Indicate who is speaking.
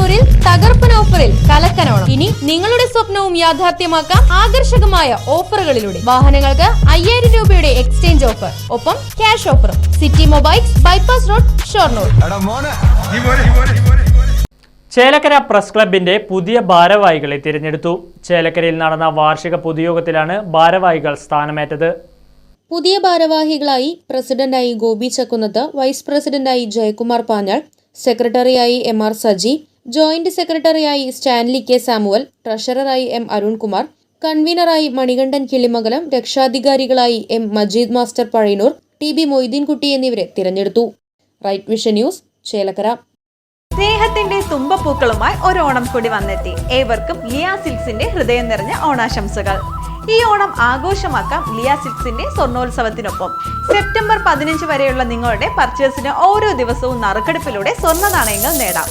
Speaker 1: ഷൊർണൂരിൽ തകർപ്പൻ ഓഫറിൽ കലക്കനോണം. ഇനി നിങ്ങളുടെ സ്വപ്നവും യാഥാർത്ഥ്യമാക്കാം ആകർഷകമായ ഓഫറുകളിലൂടെ. വാഹനങ്ങൾക്ക് അയ്യായിരം രൂപയുടെ എക്സ്ചേഞ്ച് ഓഫർ. ഒപ്പം ക്യാഷ് ഓഫറും. City mobiles bypass road Shoranur.
Speaker 2: Chelakkara press ക്ലബിന്റെ പുതിയ ഭാരവാഹികളെ തിരഞ്ഞെടുത്തു. ചേലക്കരയിൽ നടന്ന വാർഷിക പൊതുയോഗത്തിലാണ് ഭാരവാഹികൾ സ്ഥാനമേറ്റത്.
Speaker 3: പുതിയ ഭാരവാഹികളായി പ്രസിഡന്റായി ഗോപി ചക്കുന്നത്ത് വൈസ് പ്രസിഡന്റായി ജയകുമാർ പാഞ്ഞാൾ സെക്രട്ടറിയായി എം ആർ സജി ജോയിന്റ് സെക്രട്ടറിയായി സ്റ്റാൻലി കെ സാമുവൽ ട്രഷററായി എം അരുൺകുമാർ കൺവീനറായി Manikandan Kilimangalam രക്ഷാധികാരികളായി M Majeed master Pazhayannur T B Moideenkutty എന്നിവരെ തിരഞ്ഞെടുത്തു. Right vision news Chelakkara.
Speaker 4: സ്നേഹത്തിന്റെ തുമ്പപ്പൂക്കളുമായി ഒരു ഓണം കൂടി വന്നെത്തി. ഏവർക്കും ലിയാ സിൽക്സിന്റെ ഹൃദയം നിറഞ്ഞ ഓണാശംസകൾ. ഈ ഓണം ആഘോഷമാക്കാം ലിയാ സിൽക്സിന്റെ സ്വർണോത്സവത്തിനൊപ്പം സെപ്റ്റംബർ പതിനഞ്ച് വരെയുള്ള നിങ്ങളുടെ പർച്ചേസിന് ഓരോ ദിവസവും നറുക്കെടുപ്പിലൂടെ സ്വർണ നാണയങ്ങൾ നേടാം.